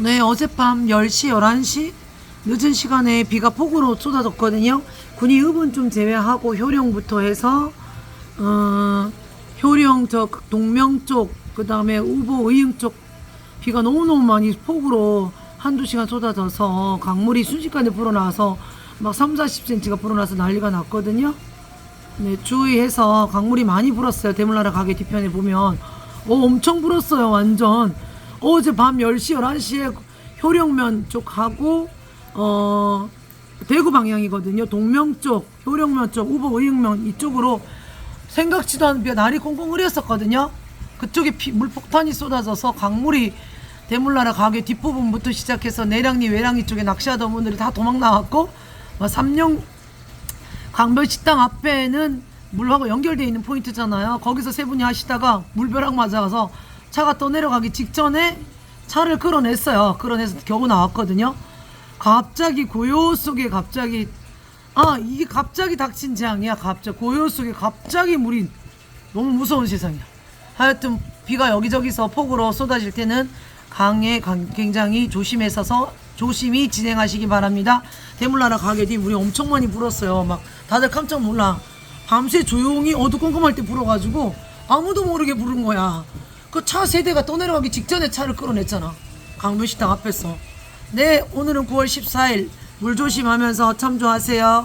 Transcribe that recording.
네, 어젯밤 10시, 11시 늦은 시간에 비가 폭우로 쏟아졌거든요. 군위읍은 좀 제외하고 효령부터 해서 어, 효령 저 동명 쪽, 그 다음에 우보 의흥 쪽 비가 너무너무 많이 폭우로 한두 시간 쏟아져서 강물이 순식간에 불어나서 막 3, 40cm가 불어나서 난리가 났거든요. 네, 주의해서 강물이 많이 불었어요. 대물나라 가게 뒤편에 보면. 어, 엄청 불었어요, 완전. 어제 밤 10시, 11시에 효령면 쪽 하고, 어, 대구 방향이거든요. 동명 쪽, 효령면 쪽, 우보 의흥면 이쪽으로 생각지도 않은 날이 꽁꽁 흐렸었거든요. 그쪽에 피, 물폭탄이 쏟아져서 강물이 대물나라 가게 뒷부분부터 시작해서 내량리, 외량리 쪽에 낚시하던 분들이 다 도망 나왔고, 어, 삼령 강변 식당 앞에는 물하고 연결되어 있는 포인트잖아요. 거기서 세 분이 하시다가 물벼락 맞아서 차가 떠내려가기 직전에 차를 끌어냈어요. 끌어내서 겨우 나왔거든요. 갑자기 고요 속에 갑자기 아 이게 갑자기 닥친 재앙이야. 갑자기 고요 속에 갑자기 물이 너무 무서운 세상이야. 하여튼 비가 여기저기서 폭우로 쏟아질 때는 강에 강- 굉장히 조심해서서 조심히 진행하시기 바랍니다. 대물나라 가게 뒤 물이 엄청 많이 불었어요. 막 다들 깜짝 놀라. 밤새 조용히 어두컴컴할 때 불어가지고 아무도 모르게 부른 거야. 그 차 세대가 떠내려가기 직전에 차를 끌어냈잖아. 강변식당 앞에서. 네, 오늘은 9월 14일 물 조심하면서 참조하세요.